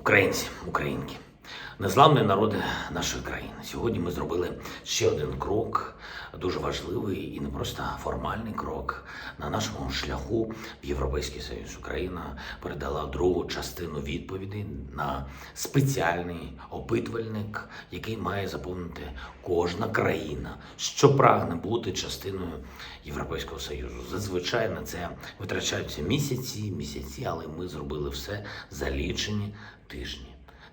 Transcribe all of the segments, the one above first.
Українці, українки, незламні народи нашої країни. Сьогодні ми зробили ще один крок, дуже важливий і не просто формальний крок на нашому шляху в Європейський Союз. Україна передала другу частину відповіді на спеціальний опитувальник, який має заповнити кожна країна, що прагне бути частиною Європейського Союзу. Зазвичай на це витрачаються місяці, місяці, але ми зробили все за лічені тижні.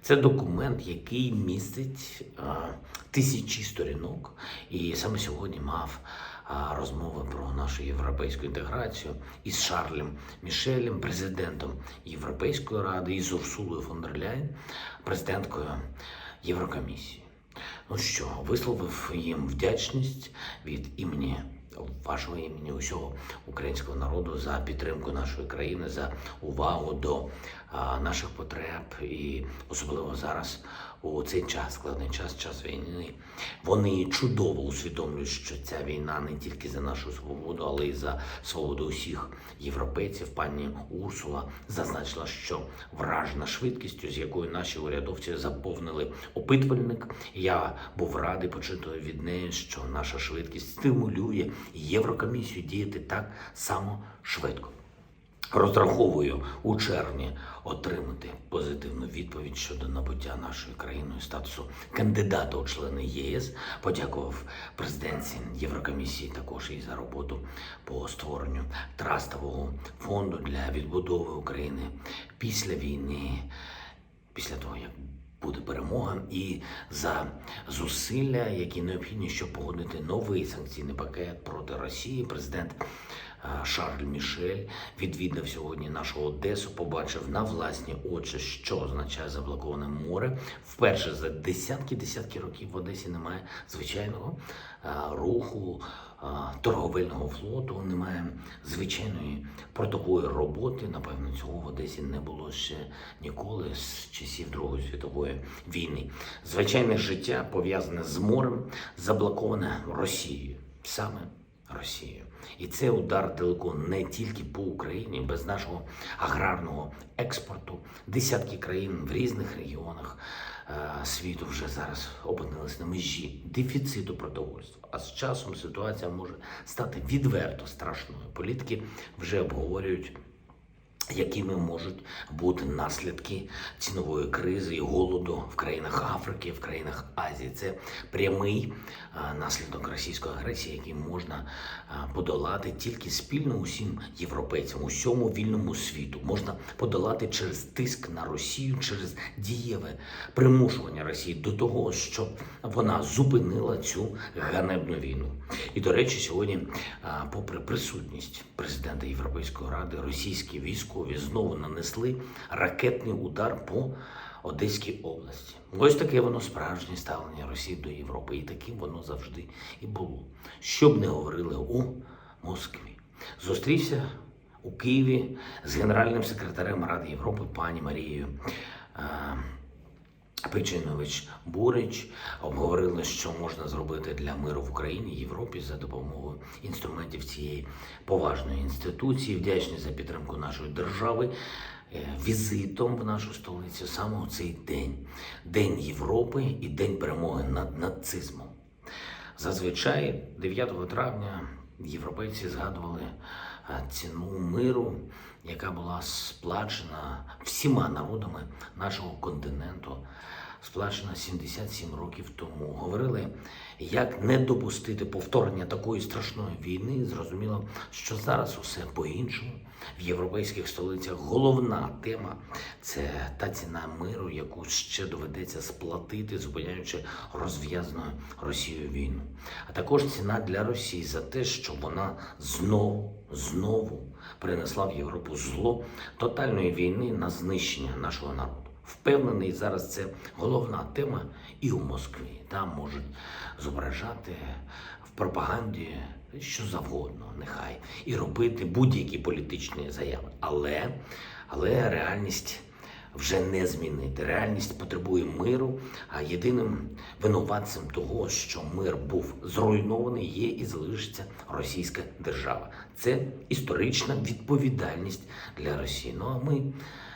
Це документ, який містить а, тисячі сторінок, і саме сьогодні мав а, розмови про нашу європейську інтеграцію із Шарлем Мішелем, президентом Європейської ради, і з Урсулою фон дер Ляйн, президенткою Єврокомісії. Ну що, висловив їм вдячність від імені вашого імені усього українського народу за підтримку нашої країни, за увагу до наших потреб, і особливо зараз у цей час, складний час, час війни. Вони чудово усвідомлюють, що ця війна не тільки за нашу свободу, але й за свободу усіх європейців. Пані Урсула зазначила, що вражена швидкістю, з якою наші урядовці заповнили опитувальник. Я був радий почути від неї, що наша швидкість стимулює Єврокомісію діяти так само швидко. Розраховую у червні отримати позитивну відповідь щодо набуття нашою країною статусу кандидата у члени ЄС. Подякував президенці Єврокомісії також і за роботу по створенню трастового фонду для відбудови України після війни, після того як буде перемога, і за зусилля, які необхідні, щоб погодити новий санкційний пакет проти Росії. Президент Шарль Мішель відвідав сьогодні нашу Одесу, побачив на власні очі, що означає заблоковане море. Вперше за десятки десятки років в Одесі немає звичайного руху торговельного флоту, немає звичайної портової роботи. Напевно, цього в Одесі не було ще ніколи з часів Другої світової війни. Звичайне життя пов'язане з морем, заблоковане Росією, саме Росією. І це удар далеко не тільки по Україні, без нашого аграрного експорту. Десятки країн в різних регіонах е, світу вже зараз опинились на межі дефіциту продовольства. А з часом ситуація може стати відверто страшною. Політики вже обговорюють якими можуть бути наслідки цінової кризи і голоду в країнах Африки, в країнах Азії. Це прямий наслідок російської агресії, який можна подолати тільки спільно усім європейцям, усьому вільному світу. Можна подолати через тиск на Росію, через дієве примушування Росії до того, щоб вона зупинила цю ганебну війну. І до речі, сьогодні, попри присутність президента Європейської ради, російські військові знову нанесли ракетний удар по Одеській області. Ось таке воно справжнє ставлення Росії до Європи, і таким воно завжди і було. Що б не говорили у Москві. Зустрівся у Києві з генеральним секретарем Ради Європи пані Марією. Печинович Бурич обговорили, що можна зробити для миру в Україні і Європі за допомогою інструментів цієї поважної інституції. Вдячні за підтримку нашої держави. е, Візитом в нашу столицю саме у цей день День Європи і День перемоги над нацизмом. Зазвичай 9 травня європейці згадували ціну миру, яка була сплачена всіма народами нашого континенту, сплачена 77 років тому. Говорили, як не допустити повторення такої страшної війни. Зрозуміло, що зараз усе по-іншому. В європейських столицях головна тема це та ціна миру, яку ще доведеться сплатити, зупиняючи розв'язану Росією війну. А також ціна для Росії за те, що вона знову, знову принесла в Європу зло тотальної війни на знищення нашого народу. Впевнений, зараз це головна тема і у Москві. Там можуть зображати в пропаганді що завгодно, нехай, і робити будь-які політичні заяви. Але, але реальність вже не змінити. Реальність потребує миру, а єдиним винуватцем того, що мир був зруйнований, є і залишиться Російська держава. Це історична відповідальність для Росії. Ну а ми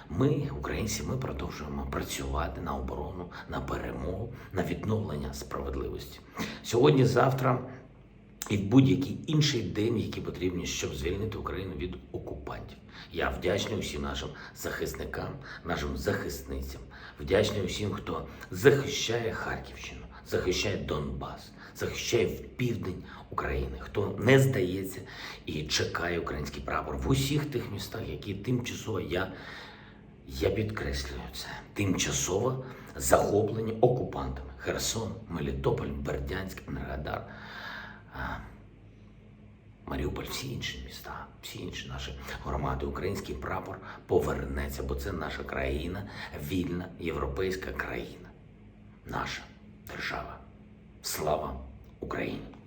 Ми, українці, ми продовжуємо працювати на оборону, на перемогу, на відновлення справедливості. Сьогодні, завтра і в будь-який інший день, які потрібні, щоб звільнити Україну від окупантів. Я вдячний усім нашим захисникам, нашим захисницям, вдячний усім, хто захищає Харківщину, захищає Донбас, захищає південь України, хто не здається і чекає український прапор в усіх тих містах, які тимчасово я, я підкреслюю це, тимчасово захоплені окупантами. Херсон, Мелітополь, Бердянськ, Енергодар. Маріуполь, всі інші міста, всі інші наші громади, український прапор повернеться, бо це наша країна, вільна європейська країна, наша держава. Слава Україні!